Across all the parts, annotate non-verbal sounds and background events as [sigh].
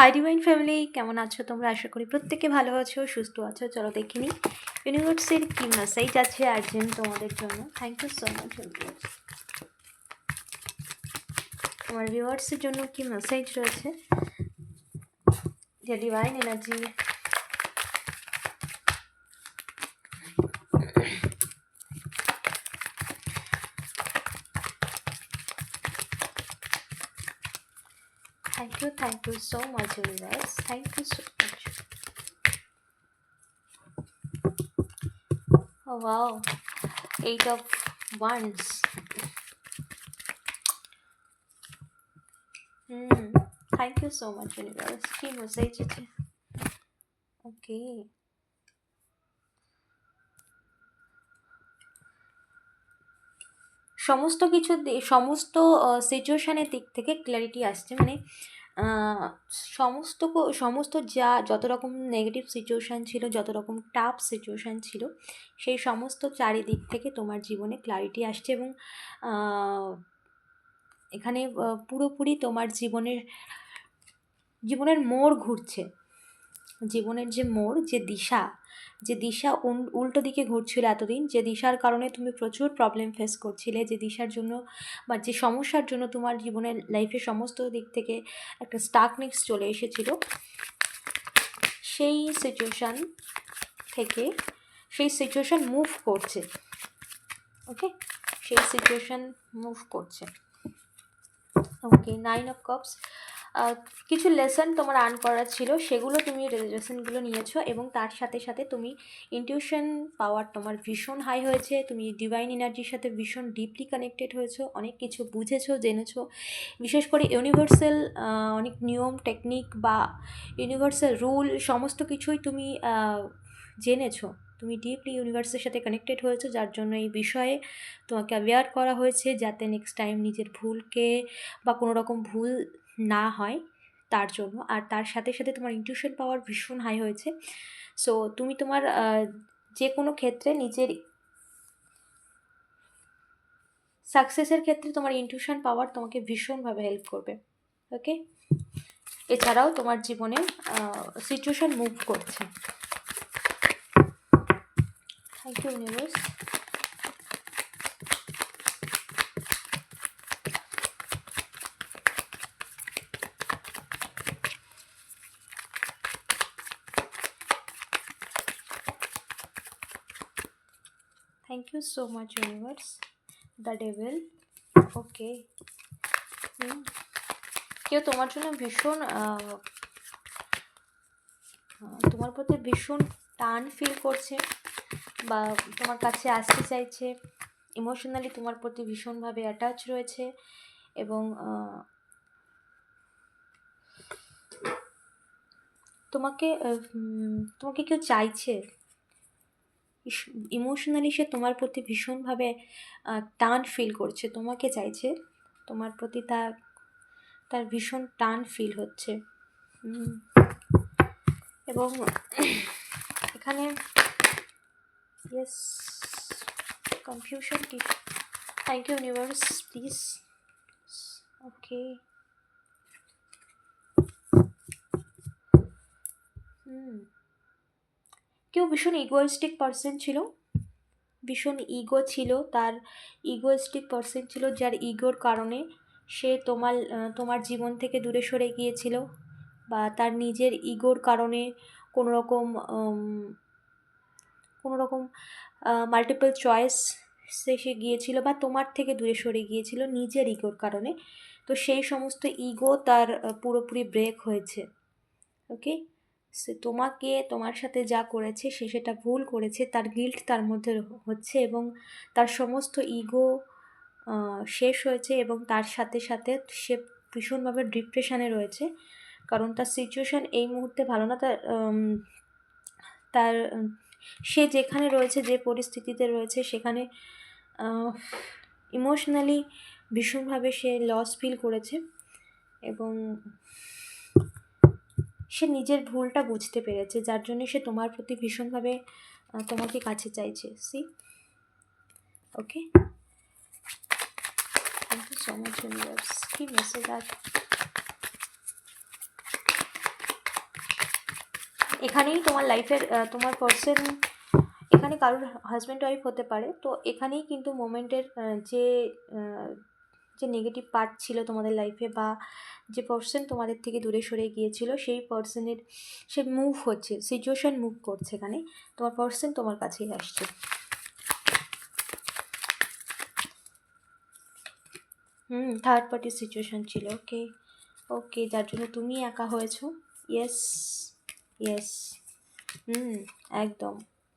Hi divine family কেমন আছো তোমরা? আশা করি প্রত্যেকে ভালো আছো, সুস্থ আছো। চলো দেখিনি ইউনিভার্সের কি মেসেজ আছে আর্জেন্ট তোমাদের জন্য? থ্যাংক ইউ সো মাচ তোমার ভিউয়ার্সের জন্য কি মেসেজ রয়েছে? যে divine energy thank you thank you so much you guys thank you so much. Oh wow. Eight of ones. hmm. Thank you so much universe. की okay. সমস্ত কিছু সমস্ত সিচুয়েশানের দিক থেকে ক্ল্যারিটি আসছে। মানে সমস্ত সমস্ত যা, যত রকম নেগেটিভ সিচুয়েশান ছিল, যত রকম টাফ সিচুয়েশান ছিল, সেই সমস্ত চারিদিক থেকে তোমার জীবনে ক্লারিটি আসছে এবং এখানে পুরোপুরি তোমার জীবনের জীবনের মোড় ঘুরছে। জীবনের যে মোড়, যে দিশা যে দিশা উল্টো দিকে ঘুরছিল এতদিন, যে দিশার কারণে তুমি প্রচুর প্রবলেম ফেস করছিলে, যে দিশার জন্য বা যে সমস্যার জন্য তোমার জীবনের লাইফে সমস্ত দিক থেকে একটা স্টাকনেস চলে এসেছিল। সেই সিচুয়েশান থেকে, সেই সিচুয়েশান মুভ করছে। ওকে সেই সিচুয়েশান মুভ করছে। ওকে নাইন অফ কাপস কিছু লেসন তোমার আর্ন করার ছিল, সেগুলো তুমি লেসনগুলো নিয়েছো এবং তার সাথে সাথে তুমি ইনটিউশন পাওয়ার তোমার ভীষণ হাই হয়েছে, তুমি ডিভাইন এনার্জির সাথে ভীষণ ডিপলি কানেক্টেড হয়েছো, অনেক কিছু বুঝেছ, জেনেছো। বিশেষ করে ইউনিভার্সাল অনেক নিয়ম টেকনিক বা ইউনিভার্সাল রুল সমস্ত কিছুই তুমি জেনেছো। তুমি ডিপলি ইউনিভার্সের সাথে কানেক্টেড হয়েছো, যার জন্য এই বিষয়ে তোমাকে অ্যাওয়্যার করা হয়েছে, যাতে নেক্সট টাইম নিজের ভুলকে বা কোনো রকম ভুল না হয় তার জন্য। আর তার সাথে সাথে তোমার ইনটিউশন পাওয়ার ভীষণ হাই হয়েছে। সো তুমি তোমার যে কোনো ক্ষেত্রে নিজের সাকসেসের ক্ষেত্রে তোমার ইনটিউশন পাওয়ার তোমাকে ভীষণভাবে হেল্প করবে। ওকে এছাড়াও তোমার জীবনে সিচুয়েশন মুভ করছে। Thank you universe thank you so much universe the devil okay কেউ তোমার জন্য ভীষণ তোমার প্রতি ভীষণ টান ফিল করছে বা তোমার কাছে আসতে চাইছে। ইমোশনালি তোমার প্রতি ভীষণভাবে অ্যাটাচ রয়েছে এবং তোমাকে তোমাকে কেউ চাইছে ইমোশনালি সে তোমার প্রতি ভীষণভাবে টান ফিল করছে। তোমাকে চাইছে, তোমার প্রতি তার তার ভীষণ টান ফিল হচ্ছে। এবং এখানে ইয়েস কনফিউশন কি thank you universe please okay hmm কেউ ভীষণ ইগোয়েস্টিক পার্সন ছিল। ভীষণ ইগো ছিল, তার ইগোয়েস্টিক পার্সন ছিল, যার ইগোর কারণে সে তোমার তোমার জীবন থেকে দূরে সরে গিয়েছিল বা তার নিজের ইগোর কারণে কোনো রকম কোনো রকম মাল্টিপল চয়েস সে সে গিয়েছিল বা তোমার থেকে দূরে সরে গিয়েছিল নিজের ইগোর কারণে। তো সেই সমস্ত ইগো তার পুরোপুরি ব্রেক হয়েছে। ওকে সে তোমাকে, তোমার সাথে যা করেছে, সে সেটা ভুল করেছে, তার গিল্ট তার মধ্যে হচ্ছে এবং তার সমস্ত ইগো শেষ হয়েছে এবং তার সাথে সাথে সে ভীষণভাবে ডিপ্রেশানে রয়েছে। কারণ তার সিচুয়েশান এই মুহূর্তে ভালো না, তার তার সে যেখানে রয়েছে, যে পরিস্থিতিতে রয়েছে, সেখানে ইমোশনালি ভীষণভাবে সে লস ফিল করেছে এবং সে নিজের ভুলটা বুঝতে পেরেছে, যার জন্য সে তোমার প্রতি ভীষণভাবে তোমাকে কাছে চাইছে। See okay thank you so much universe কি মেসেজ আর? এখানেই তোমার লাইফের তোমার পার্সন এখানে কারোর হাজব্যান্ড ওয়াইফ হতে পারে। তো এখানেই কিন্তু মোমেন্টের যে যে নেগেটিভ পার্ট ছিল তোমাদের লাইফে বা যে পার্সন তোমাদের থেকে দূরে সরে গিয়েছিল, সেই পার্সনের সে মুভ হচ্ছে সিচুয়েশান মুভ করছে এখানে। তোমার পার্সন তোমার কাছেই আসছে। হুম থার্ড পার্টির সিচুয়েশান ছিল ওকে ওকে যার জন্য তুমি একা হয়েছো। ইয়েস ইয়েস হুম, একদম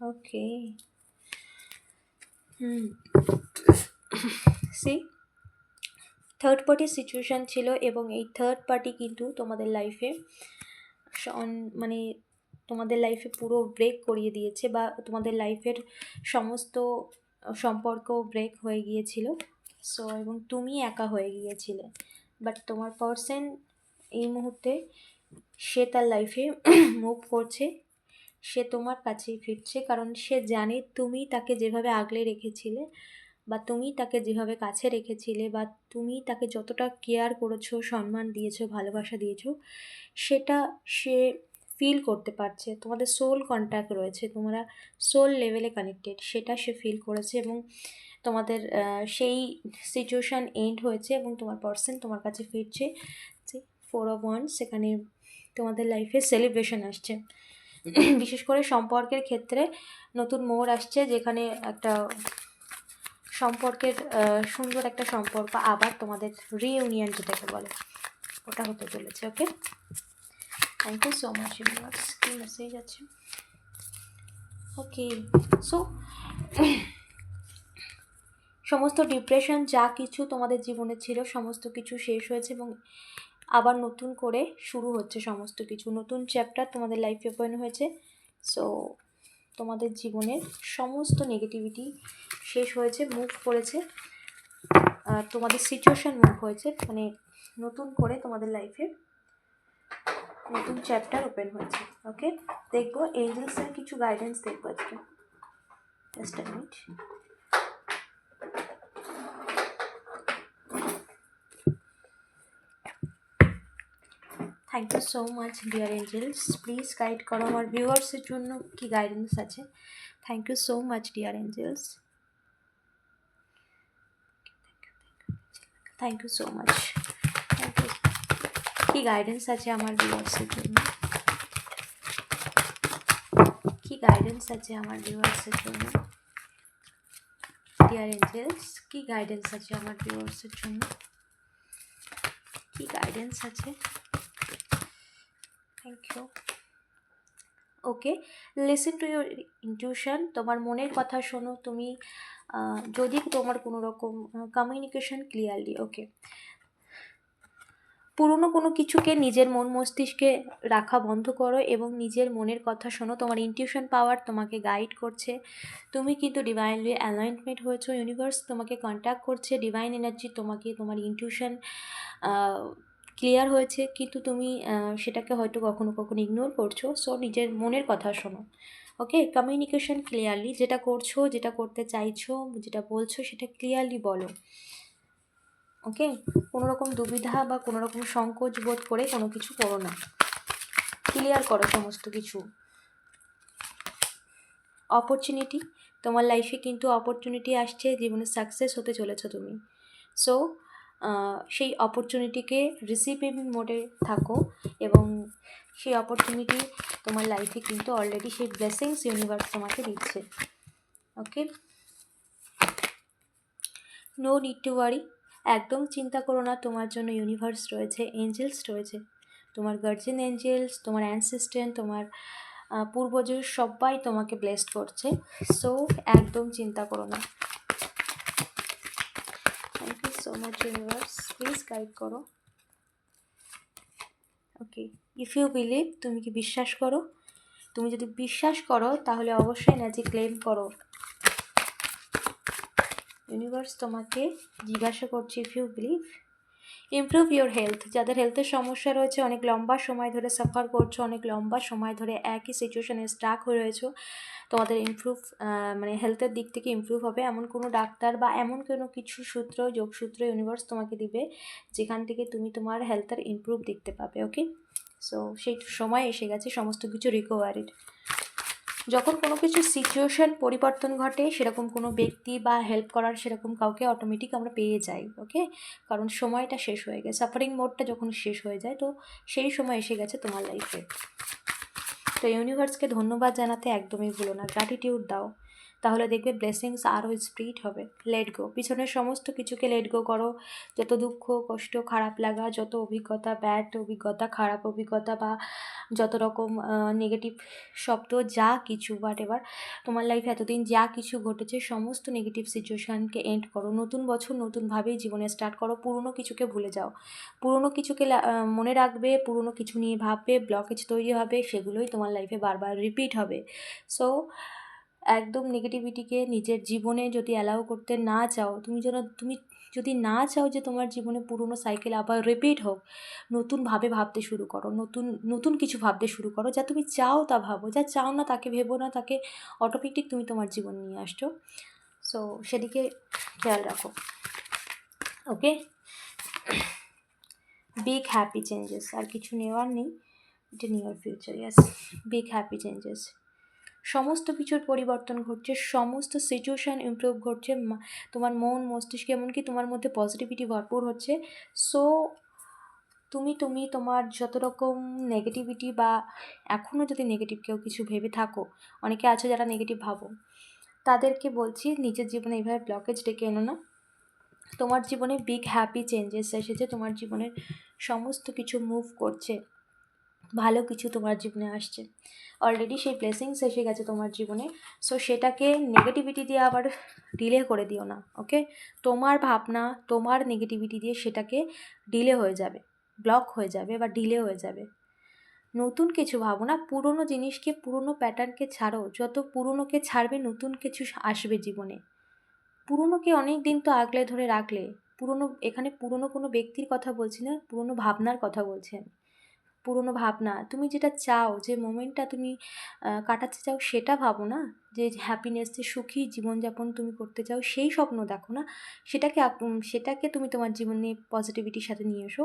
ওকে হুম [coughs] সি থার্ড পার্টির সিচুয়েশান ছিল এবং এই থার্ড পার্টি কিন্তু তোমাদের লাইফে মানে তোমাদের লাইফে পুরো ব্রেক করিয়ে দিয়েছে বা তোমাদের লাইফের সমস্ত সম্পর্ক ব্রেক হয়ে গিয়েছিল। সো এবং তুমি একা হয়ে গিয়েছিলে। বাট তোমার পার্সন এই মুহূর্তে সে তার লাইফে মুভ করছে। সে তোমার কাছেই ফিরছে। কারণ সে জানে তুমি তাকে যেভাবে আগলে রেখেছিলে বা তুমি তাকে যেভাবে কাছে রেখেছিলে বা তুমি তাকে যতটা কেয়ার করেছ সম্মান দিয়েছ ভালোবাসা দিয়েছ সেটা সে ফিল করতে পারছে। তোমাদের সোল কন্ট্যাক্ট রয়েছে তোমরা সোল লেভেলে কানেক্টেড সেটা সে ফিল করেছে এবং তোমাদের সেই সিচুয়েশান এন্ড হয়েছে এবং তোমার পার্সন তোমার কাছে ফিরছে। যে ফোর অফ ওয়ান সেখানে তোমাদের লাইফে সেলিব্রেশন আসছে। বিশেষ করে সম্পর্কের ক্ষেত্রে নতুন মোড় আসছে যেখানে একটা সম্পর্কের সুন্দর একটা সম্পর্ক আবার তোমাদের রিইউনিয়ন যেটাকে বলে, ওটা হতে চলেছে okay thank you so much universe কি মেসেজ আছে? ওকে সো সমস্ত ডিপ্রেশন যা কিছু তোমাদের জীবনে ছিল, সমস্ত কিছু শেষ হয়েছে এবং আবার নতুন করে শুরু হচ্ছে সমস্ত কিছু। নতুন চ্যাপ্টার তোমাদের লাইফে ওপেন হয়েছে। সো তোমাদের জীবনের সমস্ত নেগেটিভিটি শেষ হয়েছে মুভ করেছে তোমাদের সিচুয়েশান মুভ হয়েছে মানে নতুন করে তোমাদের লাইফে নতুন চ্যাপ্টার ওপেন হয়েছে ওকে দেখব এঞ্জেলসের কিছু গাইডেন্স দেখব আজকে just minute thank you so much dear angels please guide করো আমার ভিউয়ার্সের জন্য কি গাইডেন্স আছে? Thank you so much dear angels thank you so much thank you কি গাইডেন্স আছে আমার ভিউয়ার্সের জন্য? কি গাইডেন্স আছে আমার ভিউয়ার্সের জন্য? ডিয়ার এঞ্জেলস কি গাইডেন্স আছে আমার ভিউয়ার্সের জন্য? কি গাইডেন্স আছে? Thank you okay listen to your intuition তোমার মনের কথা শোনো। তুমি যদি তোমার কোনো রকম কমিউনিকেশন ক্লিয়ারলি ওকে পুরনো কোনো কিছুকে নিজের মন মস্তিষ্কে রাখা বন্ধ করো এবং নিজের মনের কথা শোনো। তোমার ইনটিউশন পাওয়ার তোমাকে গাইড করছে। তুমি কিন্তু ডিভাইনলি অ্যালাইনমেন্ট হয়েছো। ইউনিভার্স তোমাকে কন্ট্যাক্ট করছে। ডিভাইন এনার্জি তোমাকে, তোমার ইনটিউশন ক্লিয়ার হয়েছে, কিন্তু তুমি সেটাকে হয়তো কখনো কখনো ইগনোর করছ। সো নিজের মনের কথা শোনো ওকে কমিউনিকেশন ক্লিয়ারলি যেটা করছ, যেটা করতে চাইছো, যেটা বলছো, সেটা ক্লিয়ারলি বলো ওকে কোনো রকম দুবিধা বা কোনো রকম সংকোচ বোধ করে কোনো কিছু করো না। ক্লিয়ার করো সমস্ত কিছু। অপরচুনিটি তোমার লাইফে কিন্তু অপরচুনিটি আসছে, জীবনে সাকসেস হতে চলেছো তুমি। সো সেই অপরচুনিটিকে রিসিভিং মোডে থাকো এবং সেই অপরচুনিটি তোমার লাইফে কিন্তু অলরেডি সেই ব্লেসিংস ইউনিভার্স তোমাকে দিচ্ছে। Okay no need to worry একদম চিন্তা করো না, তোমার জন্য ইউনিভার্স রয়েছে এঞ্জেলস রয়েছে। তোমার গার্জেন এঞ্জেলস তোমার অ্যানসিস্ট্যান্ট তোমার পূর্বজ সবাই তোমাকে ব্লেসড করছে। সো একদম চিন্তা করো না। So much universe please guide করো ওকে ইফ ইউ বিলিভ তুমি কি বিশ্বাস করো তুমি যদি বিশ্বাস করো তাহলে অবশ্যই এনার্জি ক্লেম করো ইউনিভার্স তোমাকে জিজ্ঞাসা করছে if you believe improve your health যাদের হেলথের সমস্যা রয়েছে, অনেক লম্বা সময় ধরে সাফার করছ, অনেক লম্বা সময় ধরে একই সিচুয়েশনে স্টাক হয়ে রয়েছো। তোমাদের ইমপ্রুভ মানে হেলথের দিক থেকে ইমপ্রুভ হবে। এমন কোনো ডাক্তার বা এমন কোনো কিছু সূত্র, যোগসূত্র ইউনিভার্স তোমাকে দিবে, যেখান থেকে তুমি তোমার হেলথের ইমপ্রুভ দেখতে পাবে ওকে সো সেই সময় এসে গেছে, সমস্ত কিছু রিকভারির যখন কোনো কিছু সিচুয়েশন পরিবর্তন ঘটে, সেরকম কোনো ব্যক্তি বা হেল্প করার সেরকম কাউকে অটোমেটিক আমরা পেয়ে যাই ওকে কারণ সময়টা শেষ হয়ে গেছে সাফারিং মোডটা যখন শেষ হয়ে যায়, তো সেই সময় এসে গেছে তোমার লাইফে তো ইউনিভার্সকে ধন্যবাদ জানাতে একদমই ভুলো না। গ্র্যাটিটিউড দাও। তাহলে দেখবে ব্লেসিংস আরও স্প্রিট হবে। লেট গো পিছনের সমস্ত কিছুকে লেট গো করো। যত দুঃখ, কষ্ট, খারাপ লাগা, যত অভিজ্ঞতা ব্যাড অভিজ্ঞতা, খারাপ অভিজ্ঞতা বা যত রকম নেগেটিভ শব্দ, যা কিছু বাট এবার তোমার লাইফে এতদিন যা কিছু ঘটেছে, সমস্ত নেগেটিভ সিচুয়েশানকে এন্ড করো। নতুন বছর নতুনভাবেই জীবনে স্টার্ট করো। পুরনো কিছুকে ভুলে যাও। পুরনো কিছুকে মনে রাখবে, পুরনো কিছু নিয়ে ভাববে ব্লকেজ তৈরি হবে, সেগুলোই তোমার লাইফে বারবার রিপিট হবে। সো একদম নেগেটিভিটিকে নিজের জীবনে যদি অ্যালাউ করতে না চাও, তুমি যেন, তুমি যদি না চাও যে তোমার জীবনে পুরনো সাইকেল আবার রিপিট হোক নতুনভাবে ভাবতে শুরু করো, নতুন নতুন কিছু ভাবতে শুরু করো, যা তুমি চাও তা ভাবো, যা চাও না তাকে ভেবো না, তাকে অটোমেটিক তুমি তোমার জীবন নিয়ে আসছো। সো সেদিকে খেয়াল রাখো। ওকে বিগ হ্যাপি চেঞ্জেস আর কিছু নেওয়ার নেই, এটা near future yes big happy changes সমস্ত কিছুর পরিবর্তন ঘটছে, সমস্ত সিচুয়েশান ইমপ্রুভ ঘটছে তোমার মন, মস্তিষ্ক এমনকি তোমার মধ্যে পজিটিভিটি ভরপুর হচ্ছে। সো তুমি তুমি তোমার যত রকম নেগেটিভিটি বা এখনও যদি নেগেটিভ কেউ কিছু ভেবে থাকো, অনেকে আছে যারা নেগেটিভ ভাবো, তাদেরকে বলছি নিজের জীবনে এইভাবে ব্লকেজ ডেকে এনো না। তোমার জীবনে বিগ হ্যাপি চেঞ্জেস এসেছে, তোমার জীবনের সমস্ত কিছু মুভ করছে। ভালো কিছু তোমার জীবনে আসছে। অলরেডি সেই ব্লেসিংস এসে গেছে তোমার জীবনে। সো সেটাকে নেগেটিভিটি দিয়ে আবার ডিলে করে দিও না ওকে তোমার ভাবনা, তোমার নেগেটিভিটি দিয়ে সেটাকে ডিলে হয়ে যাবে ব্লক হয়ে যাবে বা ডিলে হয়ে যাবে। নতুন কিছু ভাবো না, পুরনো জিনিসকে, পুরনো প্যাটার্নকে ছাড়ো। যত পুরনোকে ছাড়বে, নতুন কিছু আসবে জীবনে। পুরনোকে অনেক দিন তো আগলে ধরে রাখলে, পুরনো, এখানে পুরনো কোনো ব্যক্তির কথা বলছি না, পুরনো ভাবনার কথা বলছি আমি। পুরনো ভাবনা। তুমি যেটা চাও, যে মোমেন্টটা তুমি কাটাতে চাও সেটা ভাবো না? যে হ্যাপিনেস যে সুখী জীবনযাপন তুমি করতে চাও সেই স্বপ্ন দেখো না? সেটাকে সেটাকে তুমি তোমার জীবনে পজিটিভিটির সাথে নিয়ে এসো।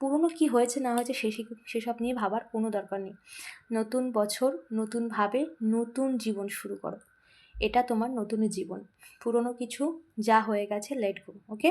পুরনো কি হয়েছে, না হয়েছে সে সেসব নিয়ে ভাবার কোনো দরকার নেই। নতুন বছর নতুনভাবে নতুন জীবন শুরু করো। এটা তোমার নতুন জীবন। পুরনো কিছু যা হয়ে গেছে লেট গো ওকে